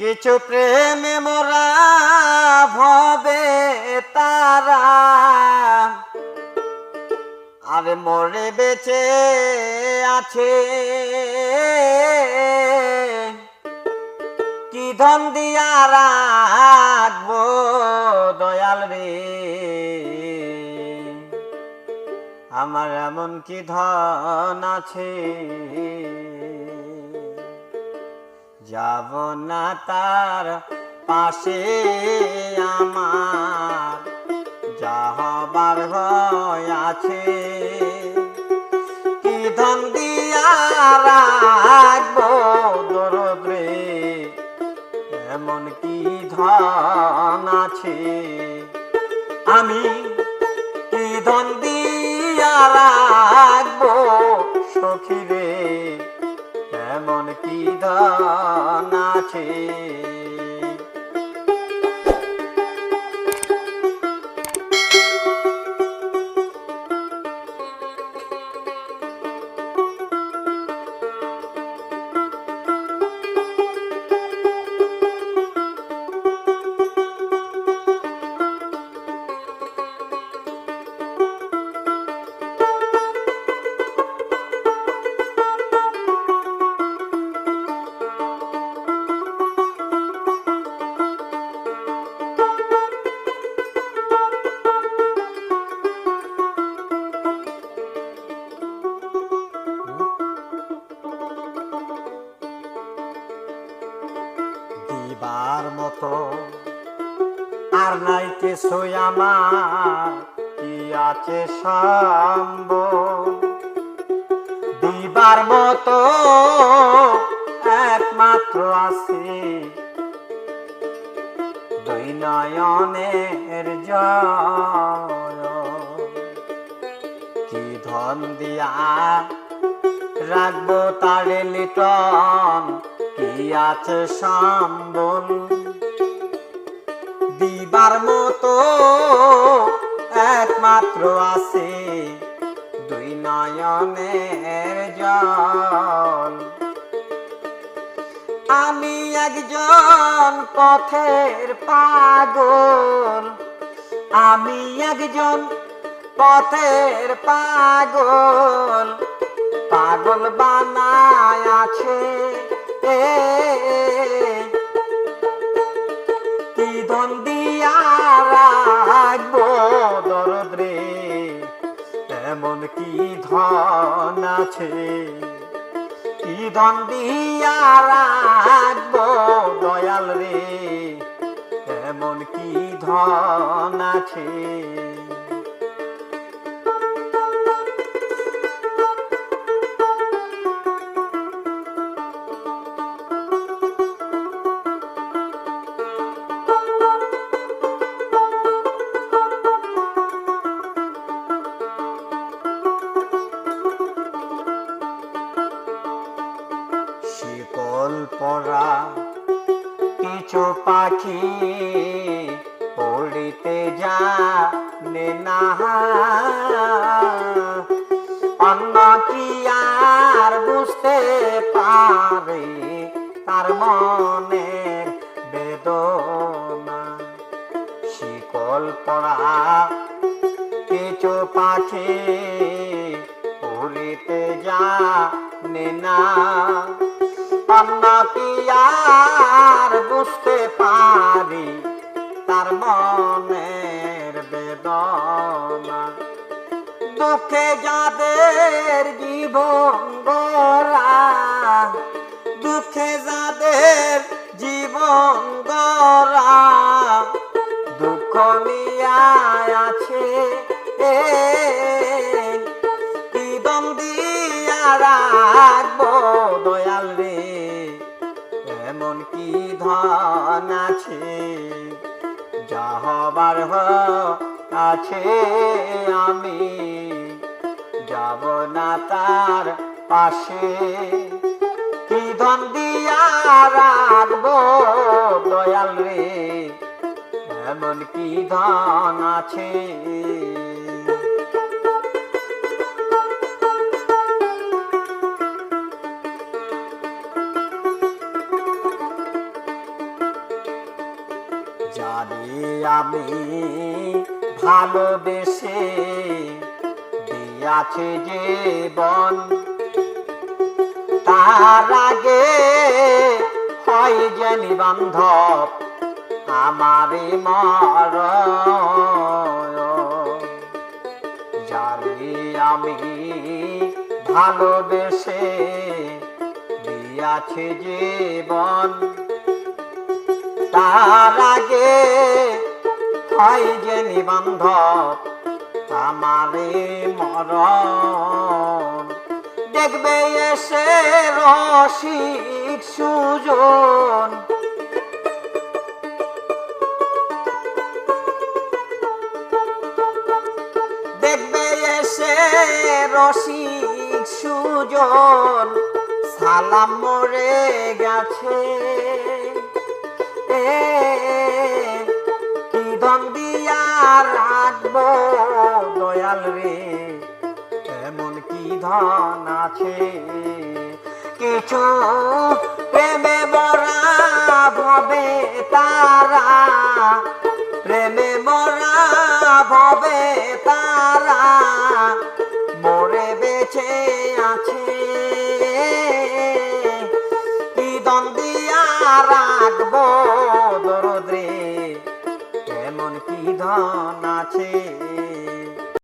কিছু প্রেমে মোরা ভবে তারা। আরে মরে বেঁচে আছে। কি ধন দিয়া দয়াল রে? আমার এমন কি ধন আছে? যাব না তার পাশে আমার। যা হবার ভয় আছে। কি ধন দিয়া রাখব দরদ রে এমন কি ধন আছে? আমি কি ধন দিয়া রাখব সখী এমন আছে। দিবার মতো। আর নাই কিছু আমার, কি আছে সম্ভ দিবার মতো একমাত্র আছে। দুই নয়নের কি ধন দিয়া রাখব তারে লিটন? কি আছে সম্বল। দিবার মতো একমাত্র আছে দুই নয়নের জল। আমি একজন পথের পাগল। আমি একজন পথের পাগল। পাগল বানায় আছে কি ধন দিয়া রাখব এমন কি ধন আছে? কি ধন দিয়া দয়াল রে এমন কি ধন আছে? কিছু পাখি পড়িতে জানে না। অন্য কি আর বুঝতে পারে তার মনের বেদনা? শিকল পরা কিছু পাখি উড়িতে জানে না। গড়া দুঃখে যাদের জীবন গড়া দুঃখ নিয়া আছে এ দম দিয়া দয়াল রে? এমন কি ধন আছে? যা হবার আছে আমি। যাব না তার পাশে। কি ধন দিয়া রাখব দয়াল রে? এমন কি ধন আছে? যারে আমি ভালোবেসে দিয়াছে জীবন, তার আগে হয় যে বান্ধব আমারে মর যারে আমি ভালোবেসে দিয়াছে জীবন, তার আগে হয় যে নিবন্ধব আমারে মরণ। দেখবে এসে রসিক সুজন। দেখবে এসে রসিক সুজন। সালাম মরে গেছে। কি দিয়া রাখব দয়াল রে। এমন কি ধন আছে? কিছু প্রেমে মরা ভবে তারা। প্রেমে মরা ভবে তারা। মরে বেঁচে আছে।